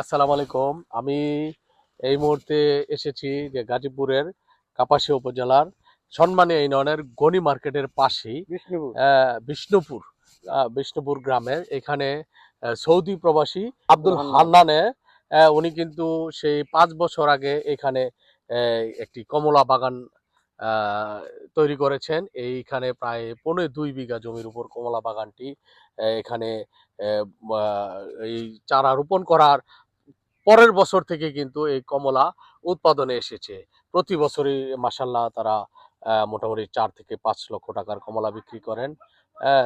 আসসালামু আলাইকুম। আমি এই মুহূর্তে এসেছি যে গাজীপুরের কাপাসিয়া উপজেলার সম্মানী ইউনিয়নের গনি মার্কেটের পাশেই বিষ্ণুপুর। বিষ্ণুপুর আহ, বিষ্ণুপুর গ্রামে। এখানে সৌদি প্রবাসী আব্দুল হান্নান। উনি কিন্তু সেই পাঁচ বছর আগে এখানে একটি কমলা বাগান আহ, তৈরি করেছেন। এইখানে প্রায় পনেরো দুই বিঘা জমির উপর কমলা বাগানটি এখানে এই চারা রোপণ করার পরের বছর থেকে কিন্তু এই কমলা উৎপাদনে এসেছে। প্রতি বছরই মাসাল্লাহ তারা মোটামুটি চার থেকে পাঁচ লক্ষ টাকার কমলা বিক্রি করেন।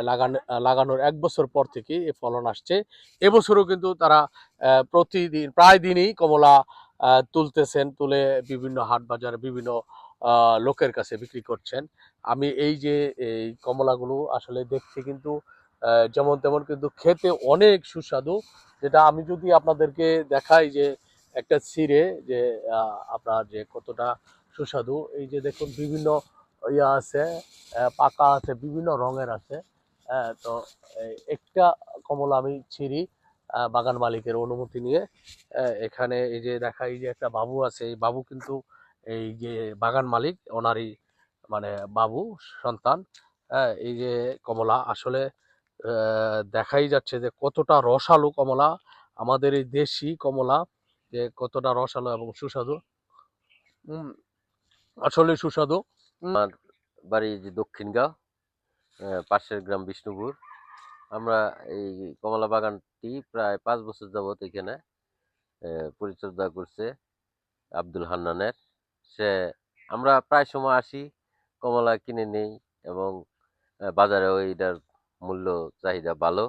লাগান, লাগানোর এক বছর পর থেকে এ ফলন আসছে। এবছরও কিন্তু তারা প্রতিদিন, প্রায় দিনই কমলা তুলতেছেন, তুলে বিভিন্ন হাট বাজারে বিভিন্ন লোকের কাছে বিক্রি করছেন। আমি এই যে এই কমলাগুলো আসলে দেখছি কিন্তু যেমন তেমন কিন্তু খেতে অনেক সুস্বাদু, যেটা আমি যদি আপনাদেরকে দেখাই যে একটা ছিঁড়ে যে আপনার যে কতটা সুস্বাদু, এই যে দেখুন বিভিন্ন ইয়া আছে পাকা আছে, বিভিন্ন রঙের আছে হ্যাঁ তো একটা কমলা আমি ছিঁড়ি বাগান মালিকের অনুমতি নিয়ে এখানে এই যে দেখা এই যে একটা বাবু আছে, এই বাবু কিন্তু এই যে বাগান মালিক, ওনারই মানে বাবু, সন্তান এই যে কমলা, আসলে দেখাই যাচ্ছে যে কতটা রসালো কমলা আমাদের এই দেশি কমলা যে কতটা রসালো এবং সুস্বাদু। আসলে সুস্বাদু। আমার বাড়ি যে দক্ষিণগাঁও পাশের গ্রাম বিষ্ণুপুর। আমরা এই কমলা বাগানটি প্রায় পাঁচ বছর যাবত এখানে পরিচর্যা করছে আব্দুল হান্নানের। সে আমরা প্রায় সময় আসি কমলা কিনে নেই এবং আহ, বাজারেও এইটার মূল্য চাহিদা ভালো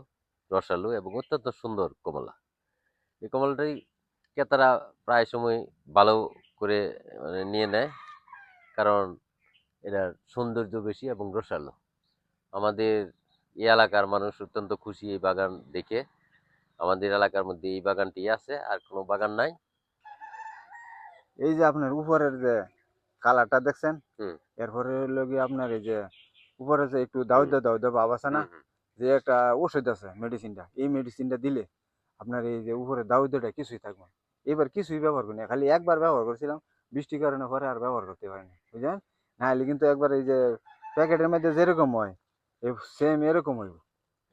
রসালো এবং অত্যন্ত সুন্দর কমলা। এই কমলাটাই ক্রেতারা প্রায় সময় ভালো করে মানে নিয়ে নেয় কারণ এটার সৌন্দর্য বেশি এবং রসালো। আমাদের এই এলাকার মানুষ অত্যন্ত খুশি এই বাগান দেখে। আমাদের এলাকার মধ্যে এই বাগানটি আছে আর কোনো বাগান নাই। এই যে আপনার উপরের যে কালারটা দেখছেন। এরপরে হলো গিয়ে আপনার এই যে উপরে যে একটু দাউদা দাউদা ভাব আছে না। যে একটা ওষুধ আছে মেডিসিনটা এই মেডিসিনটা দিলে আপনার এই যে উপরে দাউদাটা কিছুই থাকবে না। এবার কিছুই ব্যবহার করি খালি একবার ব্যবহার করেছিলাম বৃষ্টির কারণে পরে আর ব্যবহার করতে পারিনি বুঝলেন? না হলে কিন্তু একবার এই যে প্যাকেটের মধ্যে যেরকম হয় এই সেম এরকম হইব।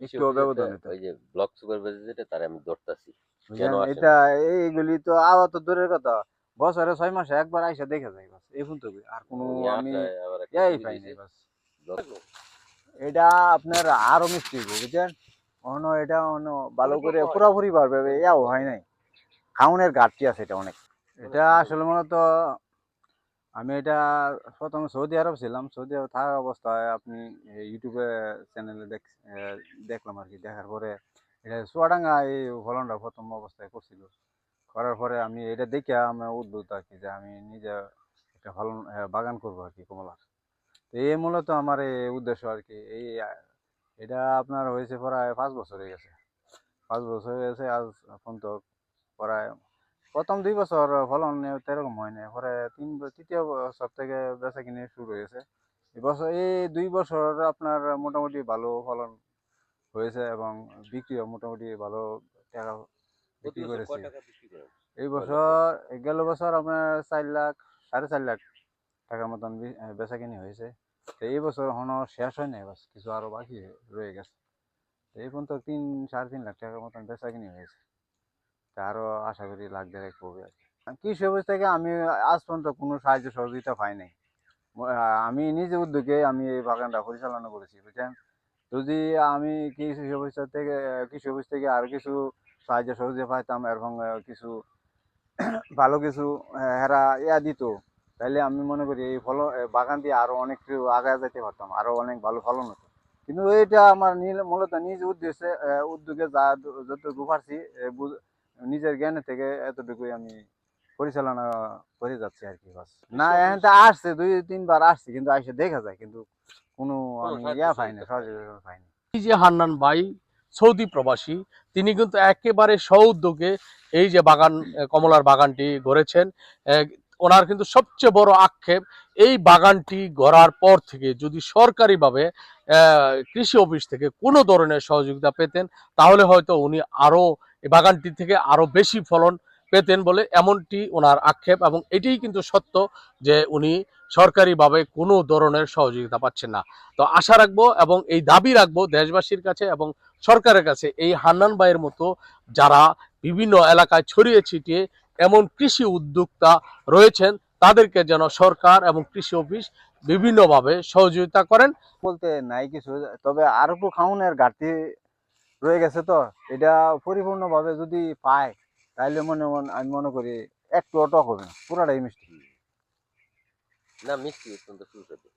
একটু ব্যবধান ওই যে ব্লক সুপারভাইজার যেটা তার আমি ধরতাছি? এটা এইগুলি তো আবার তো দূরের কথা। বছরে ছয় মাসে একবার আইসা দেখে যায় বাস এই পর্যন্ত আর কোনো আমি এই পাইনি বাস। এটা আপনার আরও মিষ্টি বুঝছেন? অন্য এটা অন্য ভালো করে পুরোপুরি পারবে ইয়াও হয় নাই। খাউনের ঘাটতি আছে এটা অনেক। এটা আসলে মূলত আমি এটা প্রথমে সৌদি আরব ছিলাম সৌদি আরব থাকা অবস্থায় আপনি ইউটিউবে চ্যানেলে দেখ দেখলাম আর কি। দেখার পরে এটা চুয়াডাঙ্গা এই ফলনটা প্রথম অবস্থায় করছিল। করার পরে আমি এটা দেখে আমি উদ্বুদ্ধ আর কি যে আমি নিজে একটা ফলন বাগান করব আর কি কমলার। তো এই মূলত আমার এই উদ্দেশ্য আর কি এই এটা আপনার হয়েছে প্রায় পাঁচ বছর হয়ে গেছে। পাঁচ বছর হয়ে গেছে আজ এখন তো প্রায় প্রথম দুই বছর ফলন এরকম হয় না পরে তিন তৃতীয় বছর থেকে বেচা কিনে শুরু হয়েছে। এই বছর এই দুই বছর আপনার মোটামুটি ভালো ফলন হয়েছে এবং বিক্রিও মোটামুটি ভালো টাকা বিক্রি করেছে। এই বছর গেল বছর আপনার চার লাখ সাড়ে চার লাখ টাকার মতন বেচা কিনি হয়েছে। তো এই বছর এখনও শেষ হয় নাই, বাস কিছু আরও বাকি রয়ে গেছে। এই পর্যন্ত তিন, সাড়ে তিন লাখ টাকার মতন বেচা কিনি হয়েছে। তা আরও আশা করি লাখ দেড়েক হবে আর কি। কৃষি অফিস থেকে আমি আজ পর্যন্ত কোনো সাহায্য সহযোগিতা পাই নাই। আমি নিজে উদ্যোগে আমি এই বাগানটা পরিচালনা করেছি, বুঝছেন? যদি আমি কৃষি অফিস থেকে, কৃষি অফিস থেকে আর কিছু সাহায্য সহযোগিতা পাইতাম এবং কিছু, ভালো কিছু হেরা ইয়া দিত তাহলে আমি মনে করি এই ফলন বাগান দিয়ে আরও অনেক কিছু আগায় যেতে পারতাম আরও অনেক ভালো ফলন হতো। কিন্তু এটা আমার নীল- মূলত নিজ উদ্দেশ্যে উদ্যোগে যা যতটুকু পারছি নিজের জ্ঞানের থেকে এতটুকুই আমি পরিচালনা করে যাচ্ছি আর কি বাস। না এখন তো আসছে দুই তিনবার আসছে কিন্তু আসে দেখা যায় কিন্তু কোনো আমি ইয়া পাইনি সহযোগিতা পাইনি। যে হান্নান ভাই সৌদি প্রবাসী তিনি কিন্তু একেবারে উদ্যোগে এই যে বাগান কমলার বাগানটি গড়েছেন ওনার কিন্তু সবচেয়ে বড় আক্ষেপ এই বাগানটি গড়ার পর থেকে যদি সরকারিভাবে কৃষি অফিস থেকে কোনো ধরনের সহযোগিতা পেতেন, তাহলে হয়তো উনি আরও এই বাগানটি থেকে আরও বেশি ফলন পেতেন বলে এমনটি ওনার আক্ষেপ এবং এটিই কিন্তু সত্য যে উনি সরকারিভাবে কোনো ধরনের সহযোগিতা পাচ্ছেন না। তো আশা রাখব এবং এই দাবি রাখব দেশবাসীর কাছে এবং সরকারের কাছে এই হান্নান ভাইয়ের মতো যারা বিভিন্ন এলাকায় ছড়িয়ে ছিটিয়ে এমন কৃষি উদ্যোক্তা রয়েছেন তাদেরকে যেন সরকার এবং কৃষি অফিস বিভিন্নভাবে সহযোগিতা করেন। বলতে নাই কিছু তবে আর একটু খাউনের ঘাটতি রয়ে গেছে তো। এটা পরিপূর্ণভাবে যদি পায় তাহলে মনে মনে আমি মনে করি একটু টক হবে না পুরাটাই মিষ্টি। না মিষ্টি অত্যন্ত সুস্বাদু